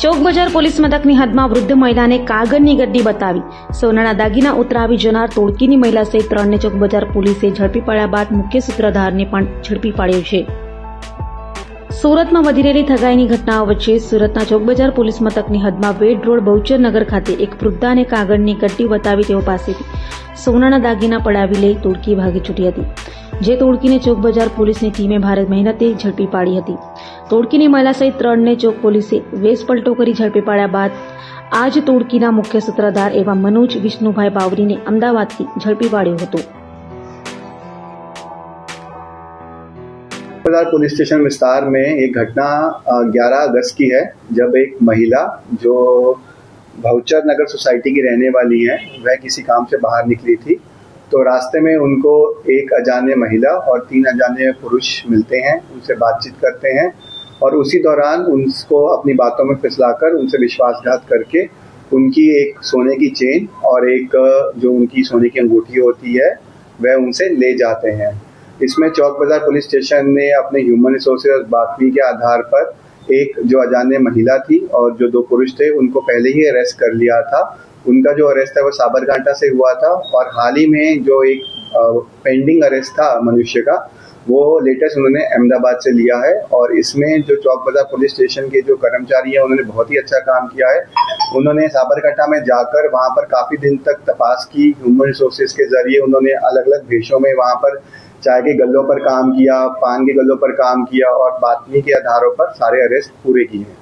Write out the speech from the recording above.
ચોક બજાર પોલીસ મથકની હદમાં વૃદ્ધ મહિલાને કાગળની ગડ્ડી બતાવી. સોનાના દાગીના ઉતરાવી જનાર તોડકીની મહિલા સહિત ત્રણને ચોક બજાર પોલીસે ઝડપી પાડ્યા બાદ મુખ્ય સૂત્રધારને પણ ઝડપી પાડ્યો છે. સુરતમાં વધી રહેલી ઠગાઈની ઘટનાઓ વચ્ચે સુરતના ચોકબજાર પોલીસ મથકની હદમાં વેડ રોડ બહુચર નગર ખાતે એક વૃદ્ધાને કાગળની કટ્ટી બતાવી તેઓ પાસેથી સોનાના દાગીના પડાવી લઈ તોડકી ભાગી છૂટી હતી. જે તોડકીને ચોક બજાર પોલીસની ટીમે ભારે મહેનતે ઝડપી પાડી હતી. તોડકીની મહિલા સહિત ત્રણને ચોક પોલીસે વેશ પલટો કરી ઝડપી પાડ્યા બાદ આ જ તોડકીના મુખ્ય સૂત્રધાર એવા મનોજ વિષ્ણુભાઈ બાવરીને અમદાવાદથી ઝડપી પાડ્યો હતો. बाज़ार पुलिस स्टेशन विस्तार में एक घटना ग्यारह अगस्त की है, जब एक महिला जो भाउचर नगर सोसाइटी की रहने वाली है, वह किसी काम से बाहर निकली थी तो रास्ते में उनको एक अजाने महिला और तीन अजाने पुरुष मिलते हैं, उनसे बातचीत करते हैं और उसी दौरान उनको अपनी बातों में फिसलाकर उनसे विश्वासघात करके उनकी एक सोने की चेन और एक, जो उनकी सोने की अंगूठी होती है, वह उनसे ले जाते हैं। इसमें चौक बाज़ार पुलिस स्टेशन ने अपने ह्यूमन रिसोर्सेज और बातमी के आधार पर एक जो अजाने महिला थी और जो दो पुरुष थे, उनको पहले ही अरेस्ट कर लिया था। उनका जो अरेस्ट है वो साबरकांठा से हुआ था और हाल ही में जो एक पेंडिंग अरेस्ट था मनुष्य का, वो लेटेस्ट उन्होंने अहमदाबाद से लिया है और इसमें जो चौक बाज़ार पुलिस स्टेशन के जो कर्मचारी हैं, उन्होंने बहुत ही अच्छा काम किया है। उन्होंने साबरकांठा में जाकर वहाँ पर काफ़ी दिन तक तपास की ह्यूमन रिसोर्सेज के ज़रिए उन्होंने अलग अलग भेषों में वहाँ पर चाय के गल्लों पर काम किया, पान के गल्लों पर काम किया और बातमी के आधारों पर सारे अरेस्ट पूरे किए। हैं